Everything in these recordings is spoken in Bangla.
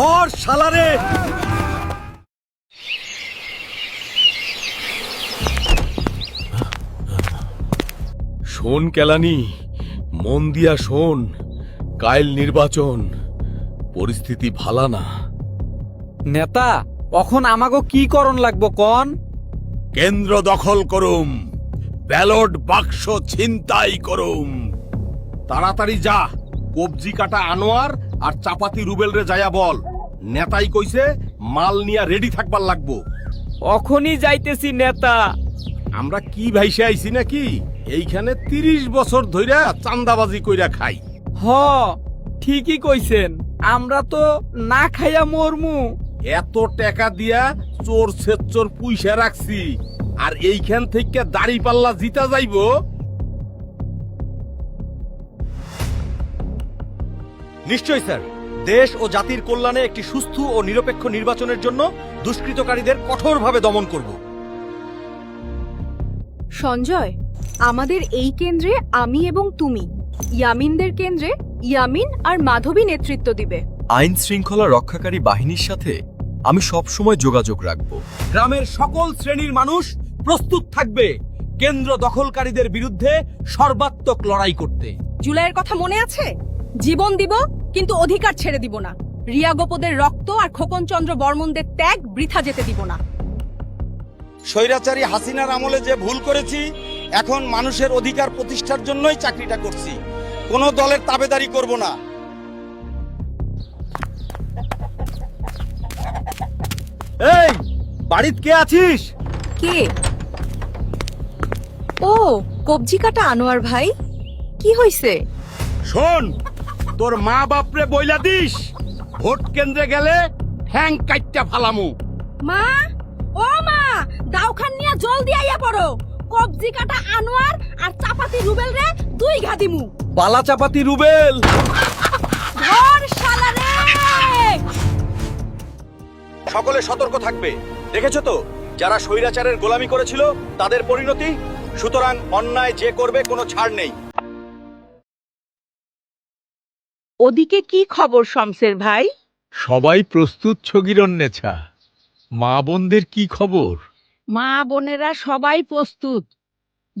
ধর শালারে। শোন কেলানি মন দিয়া শোন কাইল নির্বাচন পরিস্থিতি ভালা না। নেতা এখন আমাগো কি করণ লাগবো কন? কেন্দ্র দখল করুম ব্যালট বাক্স ছিনতাই করুম। তাড়াতাড়ি যা কবজি কাটা আনোয়ার আর চাপাতি রুবেল রে যায়া বল। নেতাই কইছে মাল নিয়া রেডি থাকবার লাগবো। অখনই যাইতেছি নেতা। আমরা কি ভাইসে আইছি নাকি? এইখানে তিরিশ বছর ধইরা চান্দাবাজি কইরা খাই। হ ঠিকই কইছেন। আমরা তো না খাইয়া মরমু। এত টাকা দিয়া চোর সেচ্চোর পুইসা রাখছি আর এইখান থেকে দাড়ি পাল্লা জিতা যাইবো। নিশ্চয় স্যার। দেশ ও জাতির কল্যাণে একটি সুস্থ ও নিরপেক্ষ নির্বাচনের জন্য দুষ্কৃতকারীদের কঠোরভাবে দমন করব। সঞ্জয় আমাদের এই কেন্দ্রে আমি এবং তুমি। ইয়ামিনদের কেন্দ্রে ইয়ামিন আর মাধবী নেতৃত্ব দিবে। আইন শৃঙ্খলা রক্ষাকারী বাহিনীর সাথে আমি সবসময় যোগাযোগ রাখব। গ্রামের সকল শ্রেণির মানুষ প্রস্তুত থাকবে কেন্দ্র দখলকারীদের বিরুদ্ধে সর্বাত্মক লড়াই করতে। জুলাইয়ের কথা মনে আছে? জীবন দিব কিন্তু অধিকার ছেড়ে দিব না। রিয়া গোপদের রক্ত আর খোকন চন্দ্র বর্মনদের ত্যাগ বৃথা যেতে দিব না। স্বৈরাচারী হাসিনার আমলে যে ভুল করেছি এখন মানুষের অধিকার প্রতিষ্ঠার জন্যই চাকরিটা করছি। কোনো দলের তাবেদারি করব না। এই বাড়িত কে আছিস? কে? ও কবজি কাটা আনোয়ার ভাই? কি হইছে? শোন তোর মা বাপরে বইলা দিস। ভোট কেন্দ্রে গেলে ঠ্যাং কাইটটা ফালামু। মা ও মা দাউখান নিয়া জলদি আইয়া পড়ো। কবজি কাটা আনোয়ার আর চাপাতি রুবেল রে দুই ঘাদিমু বালা চাপাতি রুবেল। ধর শালা রে। সকলে সতর্ক থাকবে। দেখেছ তো? যারা স্বৈরাচারের গোলামি করেছিল তাদের পরিণতি? সুতরাং অন্যায় যে করবে কোনো ছাড় নেই। ওদিকে কি খবর শমসের ভাই? সবাই প্রস্তুত ছগিরন্নেছা মা বোনদের কি খবর? মা বোনেরা সবাই প্রস্তুত।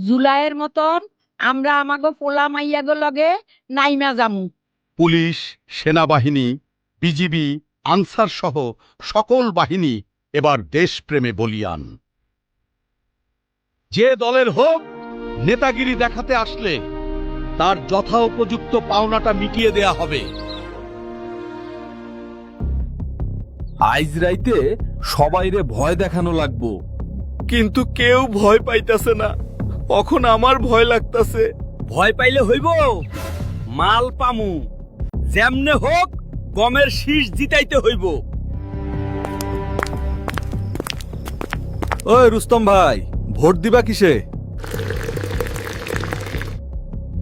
জুলাইয়ের মতন আমরা আমাগো পোলা মাইয়াগো লগে নাইমা জামু পুলিশ সেনাবাহিনী বিজিবি আনসার সহ সকল বাহিনী এবার দেশপ্রেমে বলিয়ান। যে দলের হোক নেতাগিরি দেখাতে আসলে তার যথা উপযুক্ত পাওনাটা মিটিয়ে দেয়া হবে। আইজ রাইতে সবাইরে ভয় দেখানো লাগবো। কিন্তু কেউ ভয় পাইতাছে না। এখন আমার ভয় লাগতাছে। ভয় পাইলে হইব। মাল পামু। যেমনে হোক গমের শীষ জিতাইতে হইব। ওই রুস্তম ভাই ভোট দিবা কিসে?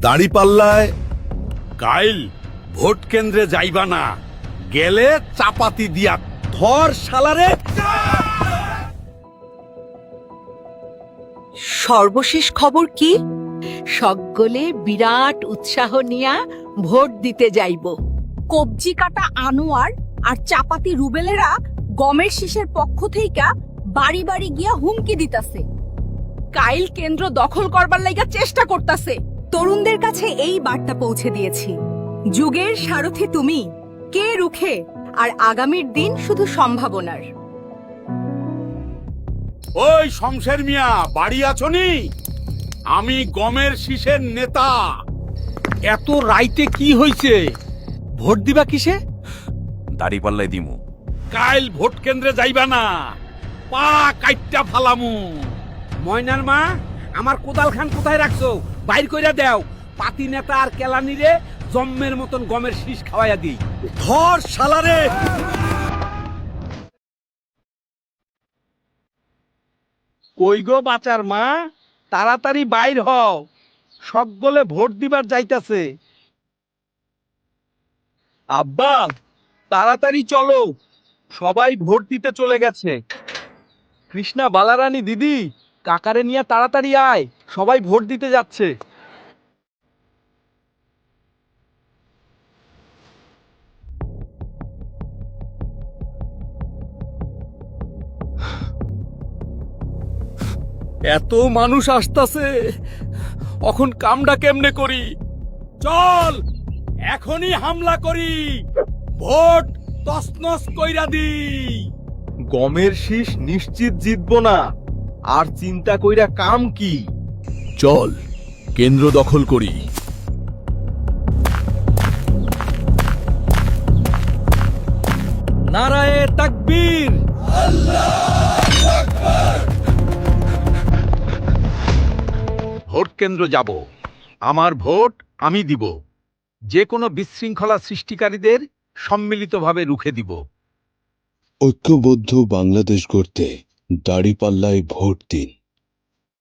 দাড়ি পাল্লায় কাইল, ভোট কেন্দ্রে যাইবা না। গেলে চাপাতি দিয়া ধর শালারে সর্বশেষ খবর কি? সকলে বিরাট উৎসাহ নিয়া ভোট দিতে যাইব। কবজি কাটা আনোয়ার আর চাপাতি রুবেলেরা গমের শীষের পক্ষ থেকে বাড়ি বাড়ি গিয়া হুমকি দিতাছে। কাইল কেন্দ্র দখল করবার লাইগা চেষ্টা করতাছে। তরুণদের কাছে এই বার্তা পৌঁছে দিয়েছি। যুগের সারথি তুমি কে রুখে আর আগামীর দিন শুধু সম্ভাবনার। ওই শমশের মিয়া বাড়ি আছনি আমি গমের শীষের নেতা। এত রাইতে কি হইছে? ভোট দিবা কিসে? দাড়ি পাল্লাই দিমু। কাইল ভোট কেন্দ্রে যাইবা না। পা কাইটটা ফালামু। ময়নার মা আমার কোদাল খান কোথায় রাখছো? বাইর কইরা দেও। পাতি নেতা আর কেলানিরে জম্মের মতন গমের শীষ খাওয়াইয়া দিই। ধর শালারে কই গো বাচার মা? তাড়াতাড়ি বাইর হও। সকলে ভোট দিবার যাইতাছে। আব্বা তাড়াতাড়ি চলো। সবাই ভোট দিতে চলে গেছে। কৃষ্ণা বালারানী দিদি কাকারে নিয়ে তাড়াতাড়ি আয়। সবাই ভোট দিতে যাচ্ছে। এত মানুষ আসতাছে অখন কামডা কেমনে করি? চল এখনই হামলা করি। ভোট তসনস কইরা দি গমের শীষ নিশ্চিত জিতবো না। আর চিন্তা কইরা কাম কি? চল কেন্দ্র দখল করি। নারায়ে তাকবীর। ভোট কেন্দ্র যাব। আমার ভোট আমি দিব। যে কোনো বিশৃঙ্খলা সৃষ্টিকারীদের সম্মিলিতভাবে রুখে দিব। ঐক্যবদ্ধ বাংলাদেশ গড়তে দাড়িপাল্লায় ভোট দিন।